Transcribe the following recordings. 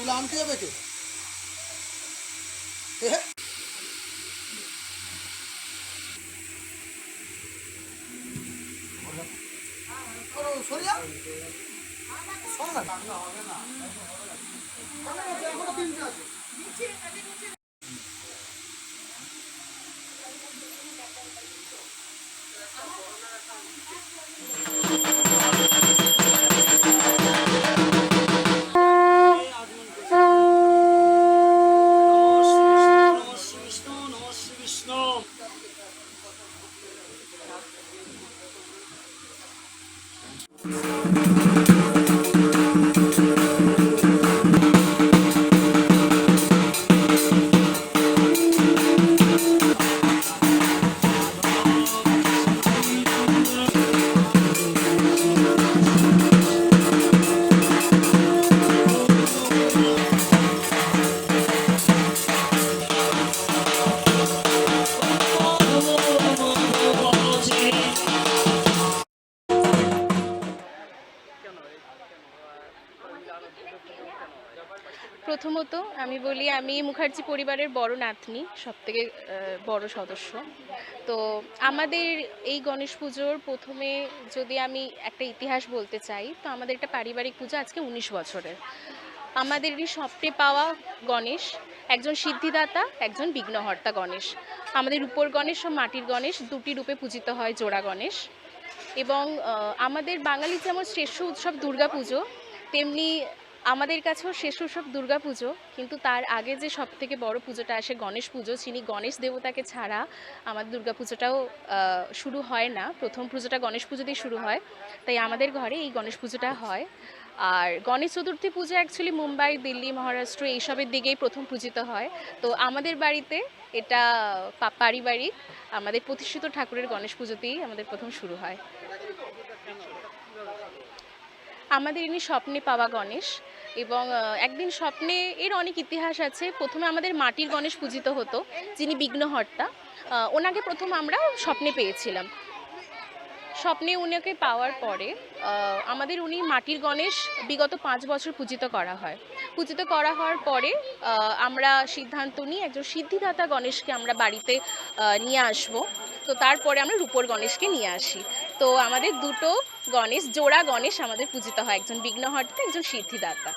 এগুলো আনতে হবে কে সরিয়া সরে যাও। সরো না। এখনও তিনটে আছে। প্রথমত আমি বলি, আমি মুখার্জি পরিবারের বড় নাতনি সব থেকে বড় সদস্য। তো আমাদের এই গণেশ পুজোর প্রথমে যদি আমি একটা ইতিহাস বলতে চাই, তো আমাদের একটা পারিবারিক পুজো আজকে উনিশ বছরের। আমাদেরই স্বপ্নে পাওয়া গণেশ একজন সিদ্ধিদাতা, একজন বিঘ্নহর্তা গণেশ। আমাদের রূপোর গণেশ ও মাটির গণেশ দুটি রূপে পূজিত হয়, জোড়া গণেশ। এবং আমাদের বাঙালির যেমন শ্রেষ্ঠ উৎসব দুর্গাপুজো, তেমনি আমাদের কাছেও শেষ উৎসব দুর্গা পুজো কিন্তু তার আগে যে সব থেকে বড় পুজোটা আসে গণেশ পুজো যিনি গণেশ দেবতাকে ছাড়া আমাদের দুর্গাপুজোটাও আহ, শুরু হয় না। প্রথম পুজোটা গণেশ পুজো দিয়ে শুরু হয়। তাই আমাদের ঘরে এই গণেশ পুজোটা হয়। আর গণেশ চতুর্থী পুজো অ্যাকচুয়ালি মুম্বাই দিল্লি মহারাষ্ট্র এইসবের দিকেই প্রথম পূজিত হয়। তো আমাদের বাড়িতে এটা পারিবারিক আমাদের প্রতিষ্ঠিত ঠাকুরের গণেশ পুজোতেই আমাদের প্রথম শুরু হয়। আমাদের ইনি স্বপ্নে পাওয়া গণেশ। এবং একদিন স্বপ্নে এর অনেক ইতিহাস আছে। প্রথমে আমাদের মাটির গণেশ পূজিত হতো, যিনি বিঘ্নহর্তা। ওনাকে প্রথম আমরা স্বপ্নে পেয়েছিলাম। স্বপ্নে উনাকে পাওয়ার পরে আমাদের উনি মাটির গণেশ বিগত পাঁচ বছর পূজিত করা হয়। পূজিত করা হওয়ার পরে আমরা সিদ্ধান্ত নিই একজন সিদ্ধিদাতা গণেশকে আমরা বাড়িতে নিয়ে আসব। তো তারপরে আমরা রূপোর গণেশকে নিয়ে আসি। তো আমাদের দুটো গণেশ জোড়া গণেশ আমাদের পূজিত হয়। একজন বিঘ্নহর্তা একজন সিদ্ধিদাতা।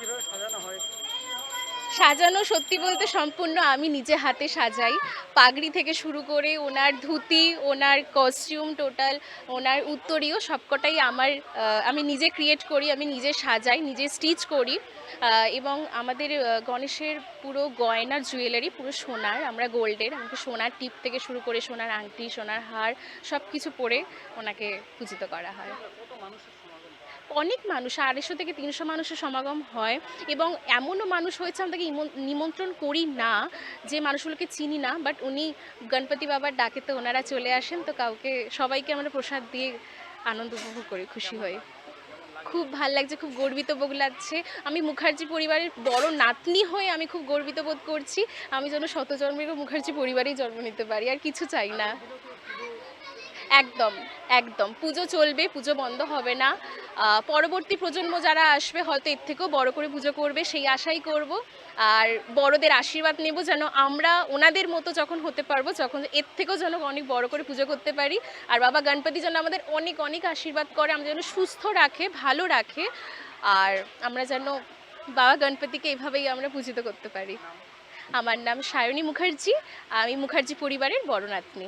সাজানো সত্যি বলতে সম্পূর্ণ আমি নিজে হাতে সাজাই। পাগড়ি থেকে শুরু করে ওনার ধুতি, ওনার কস্টিউম টোটাল ওনার উত্তরীয় সবকটাই আমার আমি নিজে ক্রিয়েট করি, আমি নিজে সাজাই, নিজে স্টিচ করি। এবং আমাদের গণেশের পুরো গয়নার জুয়েলারি পুরো সোনার, আমরা গোল্ডের, আমাকে সোনার টিপ থেকে শুরু করে সোনার আংটি, সোনার হার সব কিছু পরে ওনাকে পূজিত করা হয়। অনেক মানুষ, আড়াইশো থেকে তিনশো মানুষের সমাগম হয় এবং এমনও মানুষ হয়েছে আমরা তাকে নিমন্ত্রণ করি না যে মানুষগুলোকে চিনি না বাট উনি গণপতি বাবার ডাকেতে ওনারা চলে আসেন, তো কাউকে, সবাইকে আমরা প্রসাদ দিয়ে আনন্দ উপভোগ করি, খুশি হই। খুব ভালো লাগছে, খুব গর্বিত বোধ লাগছে। আমি মুখার্জি পরিবারের বড় নাতনি হয়ে আমি খুব গর্বিত বোধ করছি। আমি যেন শত জন্মেরও মুখার্জি পরিবারেই জন্ম নিতে পারি, আর কিছু চাই না। একদম একদম। পুজো চলবে, পুজো বন্ধ হবে না। পরবর্তী প্রজন্ম যারা আসবে, হয়তো এর থেকেও বড় করে পুজো করবে, সেই আশাই করব। আর বড়দের আশীর্বাদ নেব যেন আমরা ওনাদের মতো যখন হতে পারব, যখন এর থেকেও যেন অনেক বড় করে পুজো করতে পারি। আর বাবা গণপতি যেন আমাদের অনেক অনেক আশীর্বাদ করে, আমরা যেন সুস্থ রাখে, ভালো রাখে, আর আমরা যেন বাবা গণপতিকে এইভাবেই আমরা পূজিত করতে পারি। আমার নাম সায়নী মুখার্জি, আমি মুখার্জি পরিবারের বড় নাতনি।